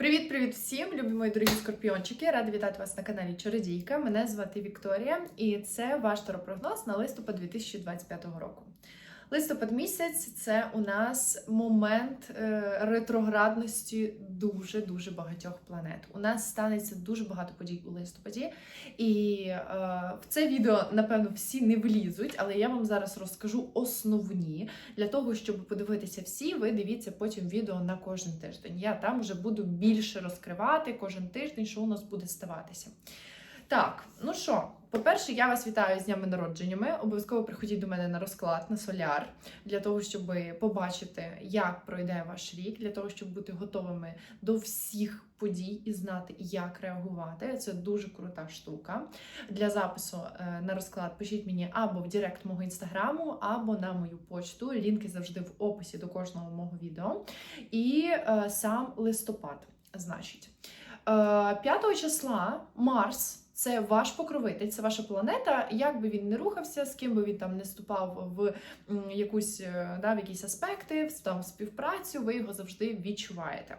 Привіт-привіт всім, любі мої дорогі скорпіончики! Рада вітати вас на каналі Чародійка. Мене звати Вікторія, і це ваш таропрогноз на листопад 2025 року. Листопад місяць це у нас момент е, ретроградності дуже дуже багатьох планет. У нас станеться дуже багато подій у листопаді, і е, в це відео, напевно, всі не влізуть, але я вам зараз розкажу основні для того, щоб подивитися всі, ви дивіться потім відео на кожен тиждень. Я там вже буду більше розкривати кожен тиждень, що у нас буде ставатися. Так, ну що, по-перше, я вас вітаю з днями народженнями. Обов'язково приходіть до мене на розклад на соляр для того, щоб побачити, як пройде ваш рік, для того, щоб бути готовими до всіх подій і знати, як реагувати. Це дуже крута штука. Для запису е, на розклад пишіть мені або в Директ мого інстаграму, або на мою почту. Лінки завжди в описі до кожного мого відео. І е, сам листопад, значить. 5 числа Марс. Це ваш покровитель, це ваша планета. Як би він не рухався, з ким би він там не ступав в якусь е, да, в якісь аспекти, в там співпрацю, ви його завжди відчуваєте.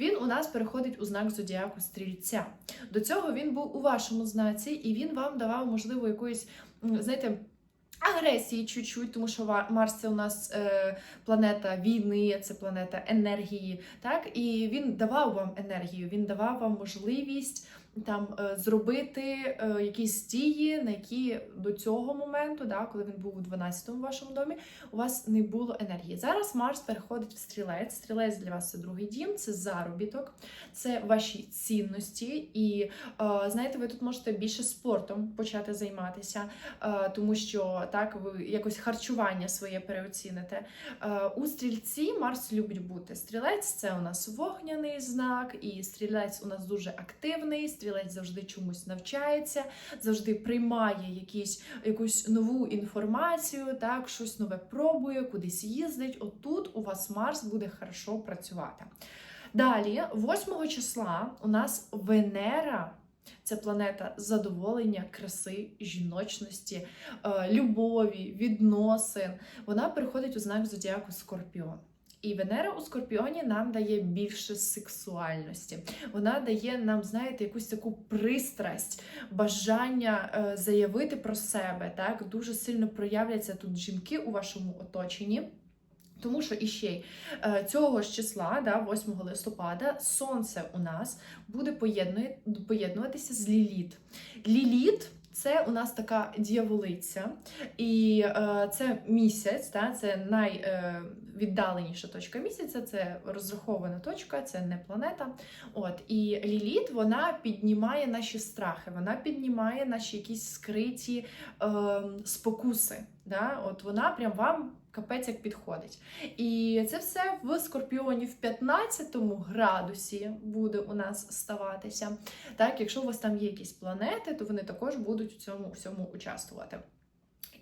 Він у нас переходить у знак зодіаку стрільця. До цього він був у вашому знаці, і він вам давав можливо якоїсь, знаєте. Агресії чуть-чуть, тому що Марс це у нас е, планета війни, це планета енергії. Так і він давав вам енергію, він давав вам можливість там е, зробити е, якісь дії, на які до цього моменту, да, коли він був у 12-му вашому домі, у вас не було енергії. Зараз Марс переходить в стрілець. Стрілець для вас це другий дім, це заробіток, це ваші цінності. І е, знаєте, ви тут можете більше спортом почати займатися, тому що так ви якось харчування своє переоціните. У стрільці Марс любить бути. Стрілець це у нас вогняний знак, і стрілець у нас дуже активний. Стрілець завжди чомусь навчається, завжди приймає якісь, якусь нову інформацію, так, щось нове пробує, кудись їздить. Отут у вас Марс буде хорошо працювати. Далі, 8 числа, у нас Венера. Це планета задоволення, краси, жіночності, е, любові, відносин. Вона переходить у знак зодіаку Скорпіон. І Венера у Скорпіоні нам дає більше сексуальності. Вона дає нам, знаєте, якусь таку пристрасть, бажання е, заявити про себе. Так дуже сильно проявляться тут жінки у вашому оточенні. Тому що іще е, цього ж числа, да, 8 листопада, сонце у нас буде поєднуватися з Ліліт. Ліліт це у нас така дьяволиця, і е, це місяць, та, це найвіддаленіша точка місяця, це розрахована точка, це не планета. От і Ліліт вона піднімає наші страхи, вона піднімає наші якісь скриті е, спокуси. Да? От вона прям вам капець як підходить. І це все в Скорпіоні в 15 градусі буде у нас ставатися. Так, якщо у вас там є якісь планети, то вони також будуть у цьому всьому участвувати.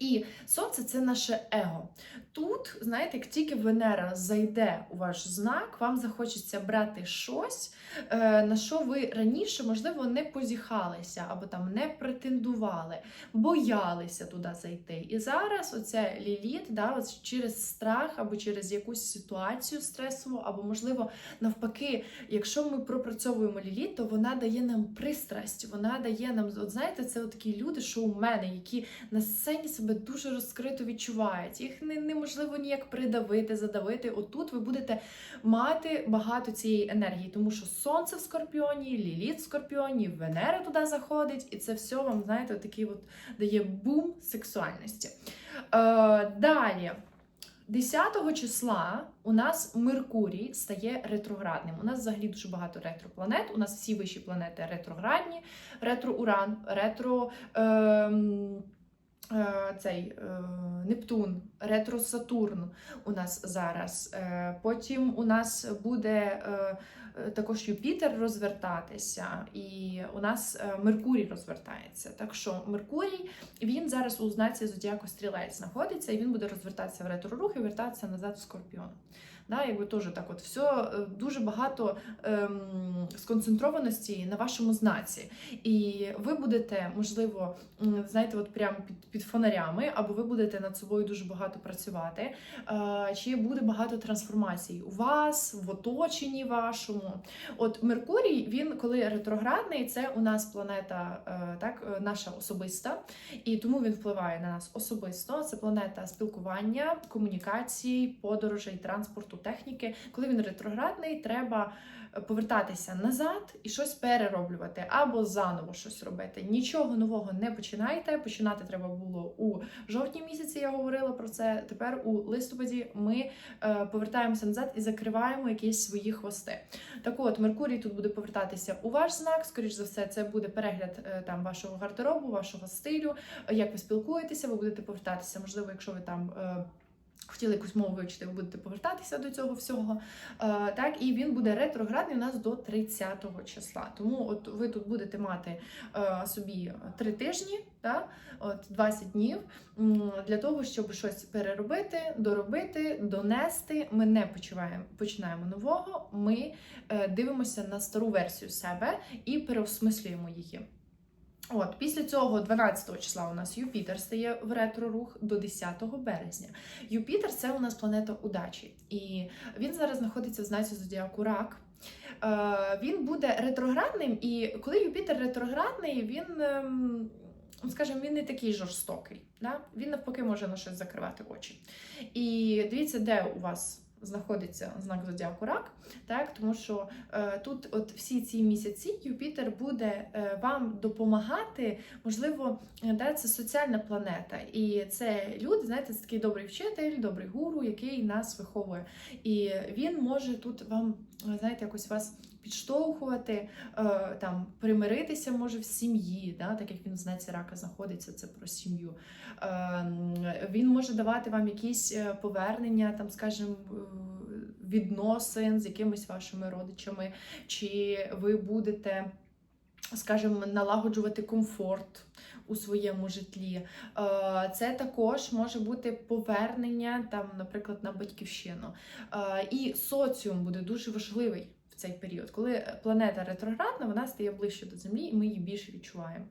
І сонце це наше его. Тут, знаєте, як тільки Венера зайде у ваш знак, вам захочеться брати щось, е, на що ви раніше, можливо, не позіхалися або там не претендували, боялися туди зайти. І зараз оця ліліт, да, через страх або через якусь ситуацію стресову, або, можливо, навпаки, якщо ми пропрацьовуємо ліліт, то вона дає нам пристрасть, вона дає нам, от знаєте, це от такі люди, що у мене, які на сцені себе дуже розкрито відчувають. Їх не, неможливо ніяк придавити, задавити. Отут ви будете мати багато цієї енергії, тому що сонце в скорпіоні, ліліт в скорпіоні, Венера туди заходить, і це все вам, знаєте, такий от дає бум сексуальності. Е, далі. 10 числа у нас Меркурій стає ретроградним. У нас взагалі дуже багато ретропланет. У нас всі вищі планети ретроградні, ретро-Уран, ретро. е, цей е, Нептун, ретро-Сатурн у нас зараз. Е, Потім у нас буде е, е, також Юпітер розвертатися, і у нас е, Меркурій розвертається. Так що Меркурій він зараз у знаці Зодіаку Стрілець знаходиться, і він буде розвертатися в ретро-рух і вертатися назад в Скорпіон. Да, якби теж так, от все е, дуже багато ем, сконцентрованості на вашому знаці. І ви будете, можливо, знаєте, от прямо під, під фонарями, або ви будете над собою дуже багато працювати, е, чи буде багато трансформацій у вас, в оточенні вашому. От Меркурій, він коли ретроградний, це у нас планета е, так, е, наша особиста, і тому він впливає на нас особисто. Це планета спілкування, комунікацій, подорожей, транспорту, техніки. Коли він ретроградний, треба е, повертатися назад і щось перероблювати або заново щось робити. Нічого нового не починайте. Починати треба було у жовтні місяці. Я говорила про це. Тепер у листопаді ми е, повертаємося назад і закриваємо якісь свої хвости. Так от, Меркурій тут буде повертатися у ваш знак. Скоріш за все, це буде перегляд е, там вашого гардеробу, вашого стилю, як ви спілкуєтеся. Ви будете повертатися. Можливо, якщо ви там. Хотіли якусь мову вивчити, ви будете повертатися до цього всього. Е, так, і він буде ретроградний у нас до 30 го числа. Тому от ви тут будете мати е, собі три тижні, да, от 20 днів для того, щоб щось переробити, доробити, донести. Ми не почуваємо, починаємо нового. Ми е, дивимося на стару версію себе і переосмислюємо її. От, після цього, 12 числа, у нас Юпітер стає в ретро-рух до 10 березня. Юпітер це у нас планета удачі, і він зараз знаходиться в знаці зодіаку Рак. Е, він буде ретроградним, і коли Юпітер ретроградний, він, ем, скажімо, він не такий жорстокий. Да? Він навпаки може на щось закривати очі. І дивіться, де у вас знаходиться знак зодіаку Рак, так тому що е, тут, от всі ці місяці, Юпітер буде е, вам допомагати. Можливо, де це соціальна планета, і це люди, знаєте, це такий добрий вчитель, добрий гуру, який нас виховує. І він може тут вам, знаєте, якось вас підштовхувати, е, там примиритися може в сім'ї, да, так як він в знаці рака знаходиться, це про сім'ю. Е, Він може давати вам якісь е, повернення, там, скажімо, е, відносин з якимись вашими родичами, чи ви будете, скажімо, налагоджувати комфорт. У своєму житлі це також може бути повернення, там, наприклад, на батьківщину. І соціум буде дуже важливий цей період. Коли планета ретроградна, вона стає ближче до Землі, і ми її більше відчуваємо.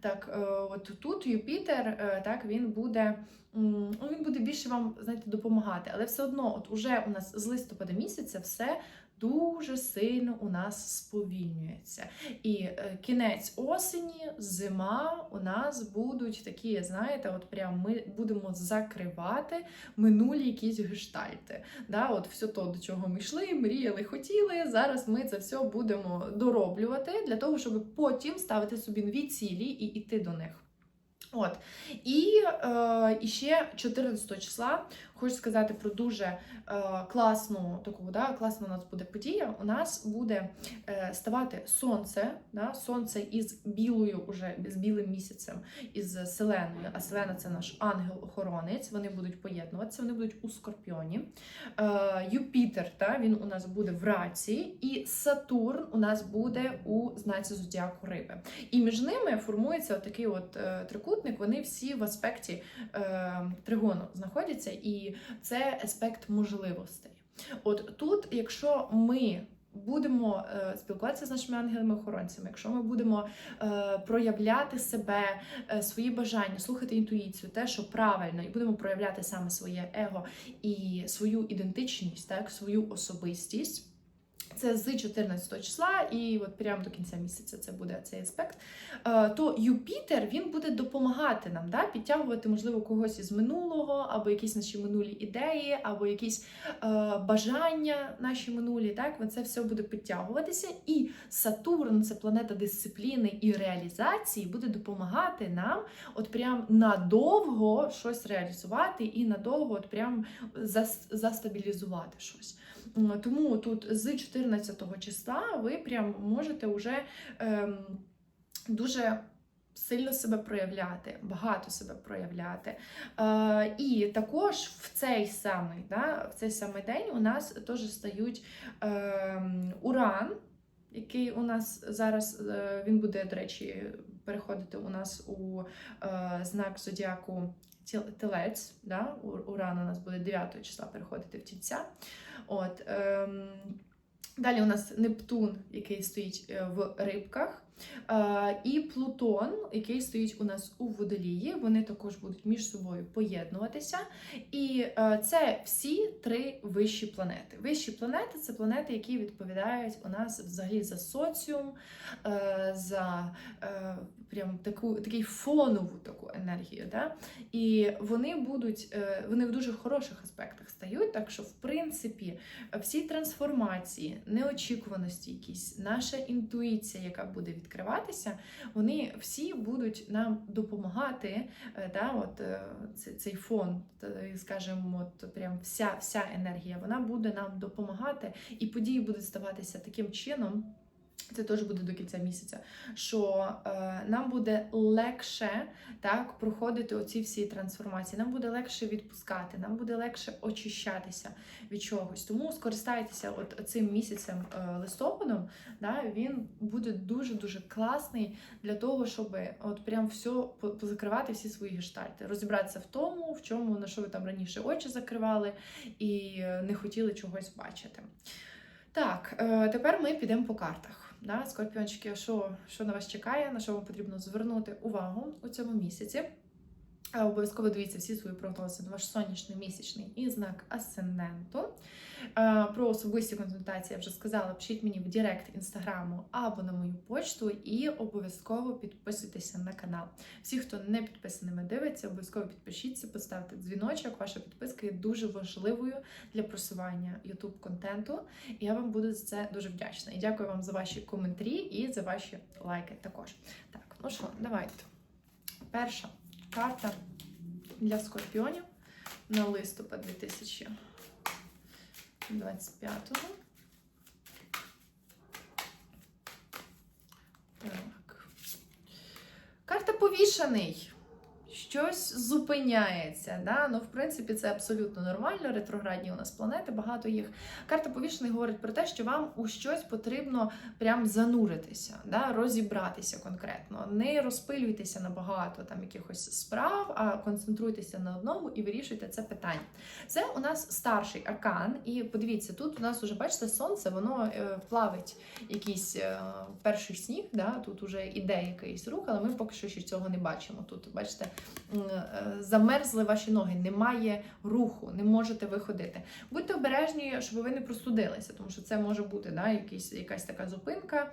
Так, е, от тут Юпітер, е, так, він буде. Ну, він буде більше вам знаєте, допомагати, але все одно, от уже у нас з листопада місяця все дуже сильно у нас сповільнюється. І е, кінець осені, зима у нас будуть такі, знаєте, от прям ми будемо закривати минулі якісь гештальти. Да, от все то, до чого ми йшли, мріяли, хотіли. Зараз ми це все будемо дороблювати для того, щоб потім ставити собі нові цілі і йти до них. От і, е, і ще 14 числа хочу сказати про дуже е, класну таку, да, класна у нас буде подія. У нас буде е, ставати сонце, да, сонце із білою, уже з білим місяцем, із Селеною. А Селена це наш ангел-охоронець. Вони будуть поєднуватися, вони будуть у скорпіоні. Е, Юпітер, та, він у нас буде в раці, і Сатурн у нас буде у знаці зодіаку риби. І між ними формується такий от е, трикутник. Вони всі в аспекті е, тригону знаходяться, і це аспект можливостей. От тут, якщо ми будемо е, спілкуватися з нашими ангелами-охоронцями, якщо ми будемо е, проявляти себе, е, свої бажання, слухати інтуїцію, те, що правильно, і будемо проявляти саме своє его і свою ідентичність, так, свою особистість. Це з 14 числа, і от прямо до кінця місяця це буде цей аспект. Е, То Юпітер він буде допомагати нам, да, підтягувати, можливо, когось із минулого, або якісь наші минулі ідеї, або якісь е, бажання наші минулі. Так, це все буде підтягуватися. І Сатурн, це планета дисципліни і реалізації, буде допомагати нам, от прям надовго щось реалізувати і надовго от прям застабілізувати щось. Тому тут з 14 числа ви прям можете вже ем, дуже сильно себе проявляти, багато себе проявляти. Е, і також в цей самий, да, в цей самий день у нас теж стають е, уран. Який у нас зараз він буде, до речі, переходити у нас у е, знак зодіаку телець. Да? Уран у нас буде 9 числа переходити в тільця. От, ем, далі у нас Нептун, який стоїть е, в рибках. Е, і Плутон, який стоїть у нас у водолії, вони також будуть між собою поєднуватися. І е, це всі три вищі планети. Вищі планети це планети, які відповідають у нас взагалі за соціум, е, за прям таку такий фонову таку енергію. Да? І вони будуть, вони в дуже хороших аспектах стають. Так що, в принципі, всі трансформації, неочікуваності, якісь наша інтуїція, яка буде відкриватися, вони всі будуть нам допомагати. е, Да, от е, цей- фон, е, скажімо, от прям вся, вся енергія, вона буде нам допомагати, і події будуть ставатися таким чином. Це теж буде до кінця місяця, що е, нам буде легше так проходити оці всі трансформації. Нам буде легше відпускати, нам буде легше очищатися від чогось. Тому скористайтеся от цим місяцем е, листопадом. Да, він буде дуже дуже класний для того, щоб от прям все позакривати всі свої гештальти, розібратися в тому, в чому на що ви там раніше очі закривали і не хотіли чогось бачити. Так, е, тепер ми підемо по картах. Да? Скорпіончики, що, що на вас чекає, на що вам потрібно звернути увагу у цьому місяці. Обов'язково дивіться всі свої прогнози на ваш сонячний місячний і знак асценденту. Про особисті консультації я вже сказала. Пишіть мені в Директ інстаграму або на мою почту, і обов'язково підписуйтеся на канал. Всі, хто не підписаними дивиться, обов'язково підпишіться, поставте дзвіночок. Ваша підписка є дуже важливою для просування youtube контенту. І я вам буду за це дуже вдячна. І дякую вам за ваші коментарі і за ваші лайки також. Так, ну що, давайте. Перша карта для скорпіонів на листопад 2025. Так. Карта повішений. Щось зупиняється. Да? Ну, в принципі, це абсолютно нормально. Ретроградні у нас планети, багато їх. Карта повішений говорить про те, що вам у щось потрібно прям зануритися, да? розібратися конкретно. Не розпилюйтеся на багато там якихось справ, а концентруйтеся на одному і вирішуйте це питання. Це у нас старший аркан, і подивіться, тут у нас уже бачите сонце, воно е, плавить якийсь е, перший сніг. Да? Тут уже іде якийсь рух, але ми поки що ще цього не бачимо. Тут бачите, замерзли ваші ноги, немає руху, не можете виходити. Будьте обережні, щоб ви не простудилися, тому що це може бути да, якийсь, якась така зупинка. Е,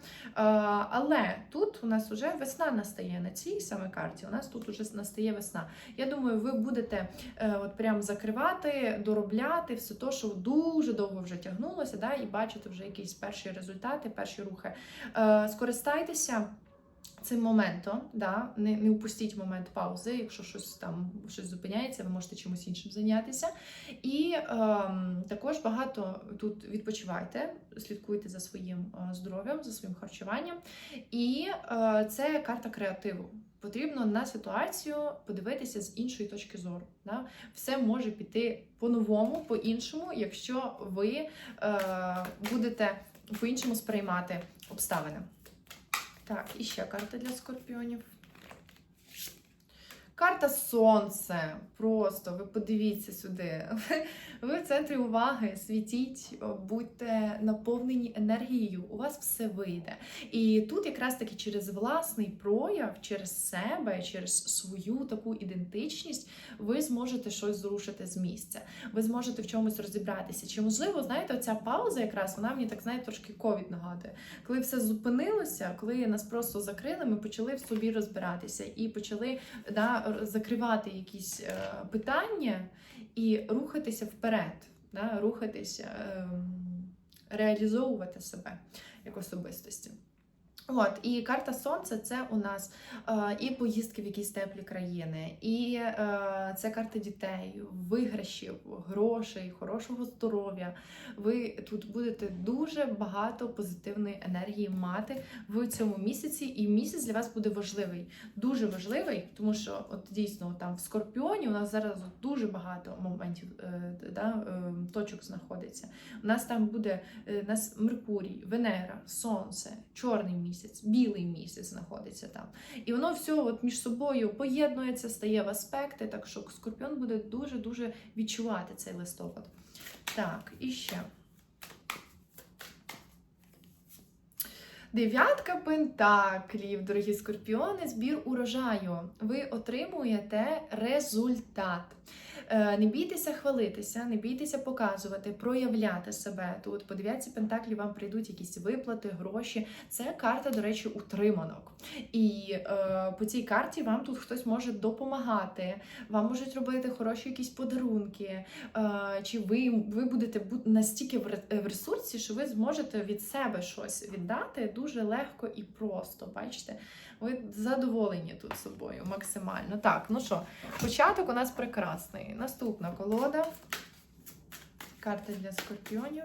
але тут у нас вже весна настає на цій саме карті. У нас тут уже настає весна. Я думаю, ви будете е, от прям закривати, доробляти все те, що дуже довго вже тягнулося, да, і бачите вже якісь перші результати, перші рухи. Е, скористайтеся. Цим моментом, да, не, не упустіть момент паузи, якщо щось там щось зупиняється, ви можете чимось іншим зайнятися. І ем, також багато тут відпочивайте, слідкуйте за своїм е, здоров'ям, за своїм харчуванням. І е, це карта креативу. Потрібно на ситуацію подивитися з іншої точки зору. Да? Все може піти по-новому, по-іншому, якщо ви е, будете по-іншому сприймати обставини. Так, і ще карта для скорпіонів. Карта Сонце. Просто ви подивіться сюди. Ви в центрі уваги, світіть, будьте наповнені енергією, у вас все вийде. І тут якраз таки через власний прояв, через себе, через свою таку ідентичність, ви зможете щось зрушити з місця. Ви зможете в чомусь розібратися. Чи можливо, знаєте, оця пауза якраз вона мені так знаєте, трошки ковід нагадує. Коли все зупинилося, коли нас просто закрили, ми почали в собі розбиратися і почали да, закривати якісь е, питання і рухатися вперед, да, рухатися, ем, реалізовувати себе як особистості. От, і карта Сонця це у нас е, і поїздки в якісь теплі країни, і е, це карта дітей, виграшів, грошей, хорошого здоров'я. Ви тут будете дуже багато позитивної енергії мати в цьому місяці, і місяць для вас буде важливий, дуже важливий, тому що от дійсно там в Скорпіоні у нас зараз дуже багато моментів е, да, е, точок знаходиться. У нас там буде е, нас Меркурій, Венера, Сонце, Чорний місяць. Місяць, білий місяць знаходиться там. І воно все от між собою поєднується, стає в аспекти, так що скорпіон буде дуже-дуже відчувати цей листопад. Так, і ще. Дев'ятка пентаклів, дорогі скорпіони, збір урожаю. Ви отримуєте результат. Е, Не бійтеся хвалитися, не бійтеся показувати, проявляти себе. Тут по дев'ятці пентаклів вам прийдуть якісь виплати, гроші. Це карта, до речі, утриманок. І е, по цій карті вам тут хтось може допомагати, вам можуть робити хороші якісь подарунки. Е, чи ви, ви будете бу- настільки в ресурсі, що ви зможете від себе щось віддати дуже легко і просто. Бачите? Ви задоволені тут собою максимально. Так, ну що, початок у нас прекрасний. Наступна колода. Карта для скорпіонів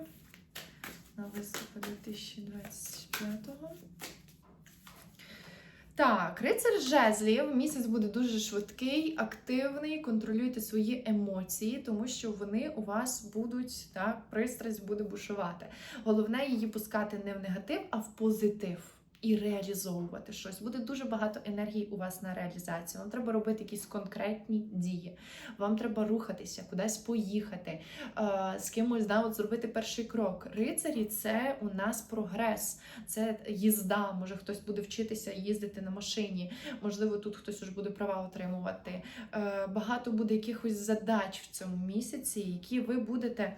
на листопад 2025-го. Так, рицар жезлів. Місяць буде дуже швидкий, активний. Контролюйте свої емоції, тому що вони у вас будуть так, пристрасть буде бушувати. Головне її пускати не в негатив, а в позитив. І реалізовувати щось. Буде дуже багато енергії у вас на реалізацію. Вам треба робити якісь конкретні дії. Вам треба рухатися, кудись поїхати, е, з кимось да, от зробити перший крок. Рицарі це у нас прогрес, це їзда. Може хтось буде вчитися їздити на машині, можливо, тут хтось уже буде права отримувати. Е, Багато буде якихось задач в цьому місяці, які ви будете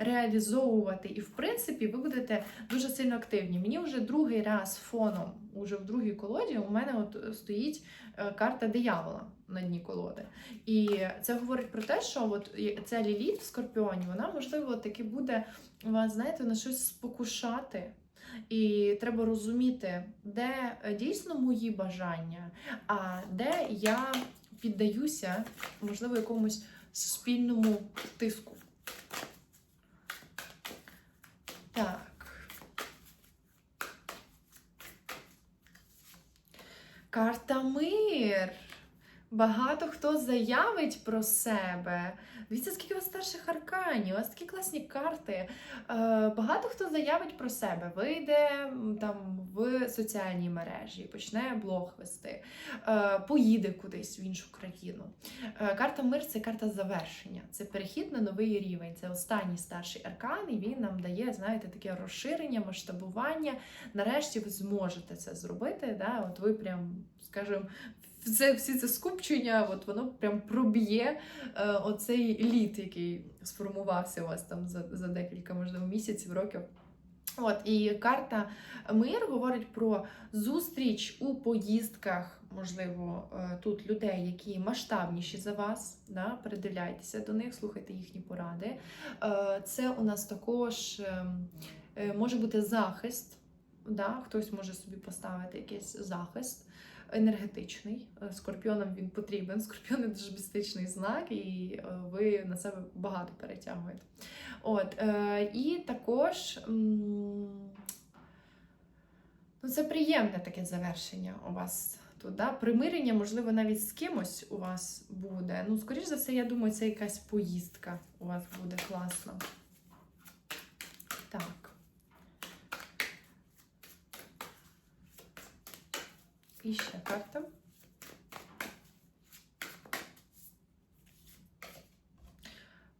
реалізовувати. І, в принципі, ви будете дуже сильно активні. Мені вже другий раз фоном, уже в другій колоді, у мене от стоїть е, карта диявола на дні колоди. І це говорить про те, що от ця ліліт в скорпіоні, вона можливо таки буде вас, знаєте, на щось спокушати. І треба розуміти, де е, дійсно мої бажання, а де я піддаюся, можливо, якомусь суспільному тиску. Так. Карта мир. Багато хто заявить про себе. Дивіться, скільки у вас старших арканів, у вас такі класні карти. Е, багато хто заявить про себе, вийде там в соціальні мережі, почне блог вести, е, поїде кудись в іншу країну. Е, карта мир це карта завершення, це перехід на новий рівень. Це останній старший аркан, і він нам дає, знаєте, таке розширення, масштабування. Нарешті ви зможете це зробити. Да? От ви прям, скажімо, це всі це скупчення, от воно прям проб'є е, оцей лід, який сформувався у вас там за, за декілька, можливо, місяців, років. От і карта мир говорить про зустріч у поїздках, можливо, е, тут людей, які масштабніші за вас. Да? Передивляйтеся до них, слухайте їхні поради. Е, Це у нас також ем, е, може бути захист. Да? Хтось може собі поставити якийсь захист енергетичний. Е, Скорпіонам він потрібен. Скорпіони дуже містичний знак, і е, ви на себе багато перетягуєте. От, е, і також ну, це приємне таке завершення у вас. Тут, да? Примирення, можливо, навіть з кимось у вас буде. Ну, скоріш за все, я думаю, це якась поїздка у вас буде класна. Так. І ще карта.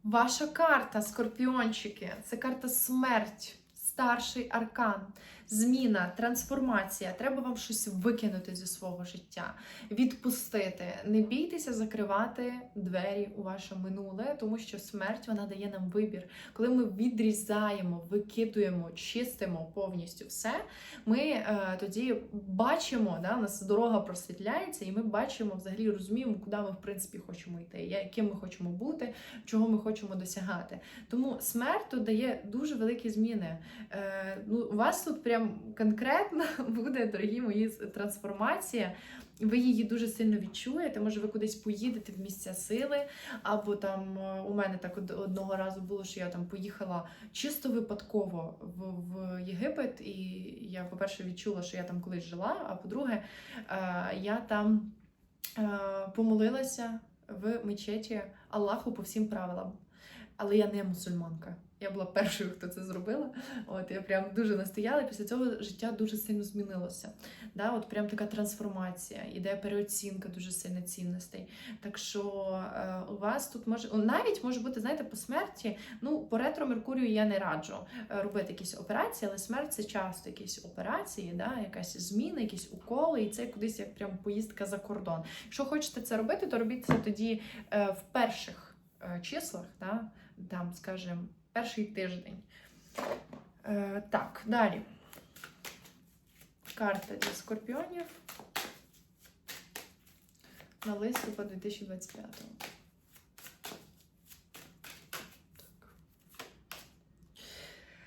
Ваша карта, скорпіончики, це карта смерть, старший аркан, зміна, трансформація. Треба вам щось викинути зі свого життя, відпустити. Не бійтеся закривати двері у ваше минуле, тому що смерть вона дає нам вибір. Коли ми відрізаємо, викидуємо, чистимо повністю все, ми е, тоді бачимо, да, у нас дорога просвітляється, і ми бачимо, взагалі розуміємо, куди ми в принципі хочемо йти, яким ми хочемо бути, чого ми хочемо досягати. Тому смерть тут дає дуже великі зміни. Е, ну, у вас тут прям конкретно буде, дорогі мої, трансформація. Ви її дуже сильно відчуєте. Може, ви кудись поїдете в місця сили, або там е, у мене так одного разу було, що я там поїхала чисто випадково в, в Єгипет, і я, по-перше, відчула, що я там колись жила. А по-друге, е, я там е, помолилася в мечеті Аллаху по всім правилам. Але я не мусульманка. Я була першою, хто це зробила. От я прям дуже настояла. Після цього життя дуже сильно змінилося. Да, от прям така трансформація, іде переоцінка дуже сильно цінностей. Так що е, у вас тут може навіть може бути, знаєте, по смерті. Ну, по ретро Меркурію я не раджу е, робити якісь операції, але смерть це часто якісь операції, да, якась зміна, якісь уколи, і це кудись як прям поїздка за кордон. Якщо хочете це робити, то робіть це тоді е, в перших е, числах, да, там, скажімо, перший тиждень. Е, так, далі. Карта для скорпіонів на листопад 2025.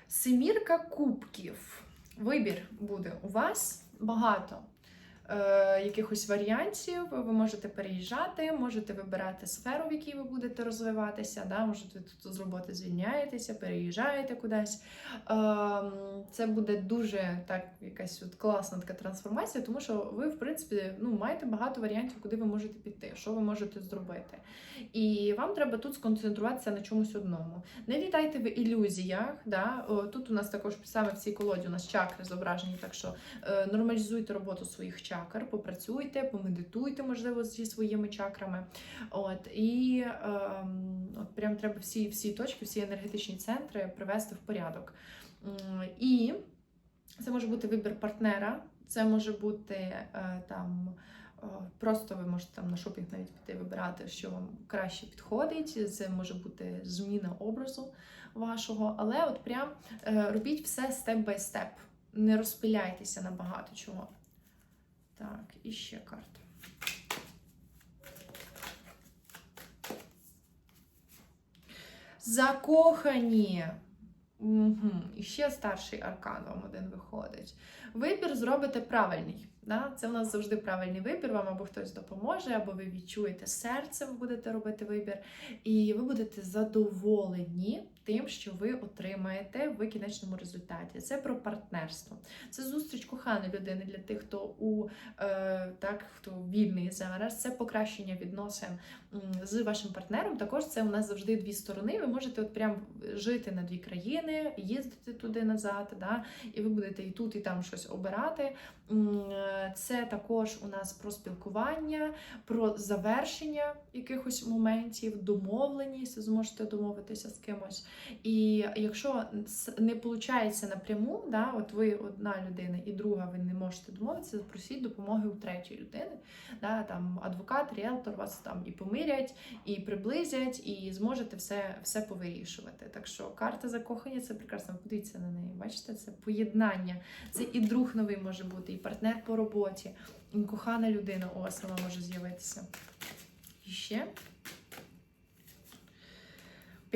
Семірка кубків. Вибір буде у вас багато е, якихось варіантів. Ви можете переїжджати, можете вибирати сферу, в якій ви будете розвиватися. Да? Можете тут з роботи звільняєтеся, переїжджаєте кудись. Е, це буде дуже так, якась от класна така трансформація, тому що ви, в принципі, ну, маєте багато варіантів, куди ви можете піти, що ви можете зробити. І вам треба тут сконцентруватися на чомусь одному. Не літайте в ілюзіях. Да? Тут у нас також саме в цій колоді у нас чакри зображені, так що е, нормалізуйте роботу своїх чакр, попрацюйте, помедитуйте, можливо, зі своїми чакрами. От, І е, от прям треба всі, всі точки, всі енергетичні центри привести в порядок. І це може бути вибір партнера, це може бути е, там. е, Просто ви можете там на шопінг навіть піти вибирати, що вам краще підходить. Це може бути зміна образу вашого, але от прям е, робіть все степ бай степ. Не розпиляйтеся на багато чого. Так, і ще карта. Закохані. Угу. І ще старший аркан вам один виходить. Вибір зробите правильний. Да? Це в нас завжди правильний вибір. Вам або хтось допоможе, або ви відчуєте серце, ви будете робити вибір, і ви будете задоволені тим, що ви отримаєте в кінечному результаті. Це про партнерство. Це зустріч коханої людини для тих, хто у е, так, хто вільний зараз. Це покращення відносин з вашим партнером. Також це у нас завжди дві сторони. Ви можете от прям жити на дві країни, їздити туди назад, да? і ви будете і тут, і там щось обирати. Це також у нас про спілкування, про завершення якихось моментів, домовленість, зможете домовитися з кимось. І якщо не виходить напряму, да, от ви одна людина і друга, ви не можете домовитися, запросіть допомоги у третьої людини. Да, там адвокат, ріелтор вас там і помирять, і приблизять, і зможете все, все повирішувати. Так що карта закохання це прекрасно. Подивіться на неї. Бачите, це поєднання. Це і друг новий може бути, і партнер по роботі, і кохана людина у вас нова може з'явитися. І ще.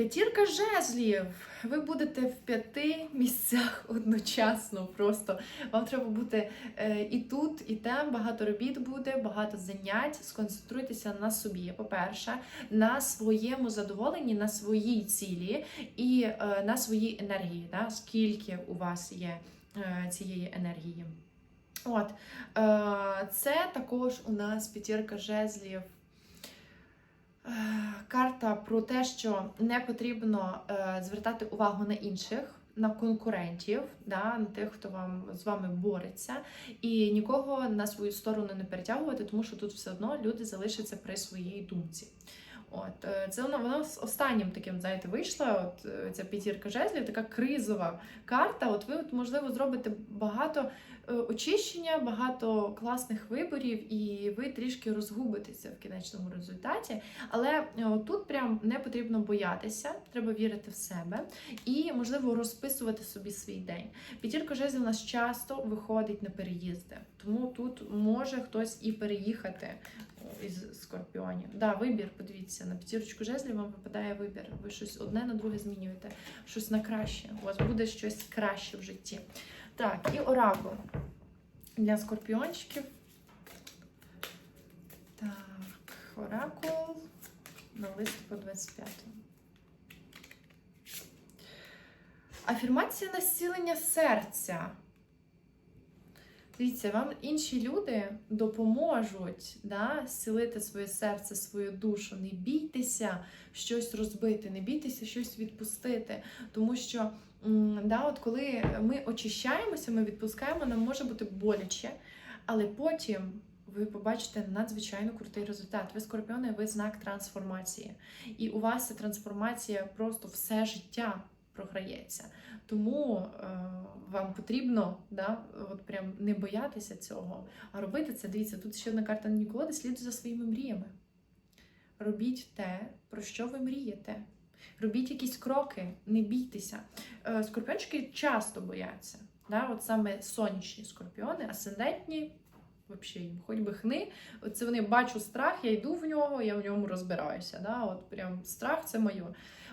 П'ятірка жезлів. Ви будете в п'яти місцях одночасно. Просто вам треба бути е, і тут, і там. Багато робіт буде, багато занять. Сконцентруйтеся на собі. По-перше, на своєму задоволенні, на своїй цілі і е, на своїй енергії. Да? Скільки у вас є е, цієї енергії? От це також у нас п'ятірка жезлів. Карта про те, що не потрібно е, звертати увагу на інших, на конкурентів, да, на тих, хто вам з вами бореться, і нікого на свою сторону не перетягувати, тому що тут все одно люди залишаться при своїй думці. От е, це вона з останнім таким, знаєте, вийшла. От е, ця п'ятірка жезлів, така кризова карта. От ви, от, можливо, зробите багато очищення, багато класних виборів, і ви трішки розгубитеся в кінечному результаті. Але е, тут прям не потрібно боятися, треба вірити в себе і, можливо, розписувати собі свій день. П'ятірка жезлів у нас часто виходить на переїзди, тому тут може хтось і переїхати із скорпіонів. Да, вибір, подивіться, на п'ятірочку жезлів вам випадає вибір. Ви щось одне на друге змінюєте, щось на краще. У вас буде щось краще в житті. Так, і оракул для скорпіончиків. Так, оракул на листопад 25. Афірмація насілення серця. Дивіться, вам інші люди допоможуть да, зцілити своє серце, свою душу. Не бійтеся щось розбити, не бійтеся щось відпустити. Тому що да, от коли ми очищаємося, ми відпускаємо, нам може бути боляче, але потім. Ви побачите надзвичайно крутий результат. Ви скорпіони, ви знак трансформації. І у вас ця трансформація просто все життя програється. Тому е, вам потрібно да, от прям не боятися цього, а робити це. Дивіться, тут ще одна карта Ніколоди, слідуйте за своїми мріями. Робіть те, про що ви мрієте. Робіть якісь кроки, не бійтеся. Е, скорпіончики часто бояться. Да? От саме сонячні скорпіони, асцендентні, взагалі їм хоч би хни. Оце вони бачу страх, я йду в нього, я в ньому розбираюся. Да? От прям страх це моє.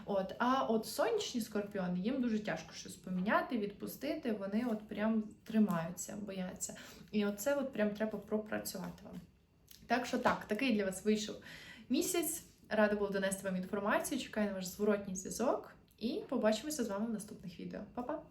От, а от сонячні скорпіони, їм дуже тяжко щось поміняти, відпустити. Вони от прям тримаються, бояться. І оце от прям треба пропрацювати вам. Так що так, такий для вас вийшов місяць. Рада була донести вам інформацію. Чекаю на ваш зворотній зв'язок. І побачимося з вами в наступних відео. Па-па!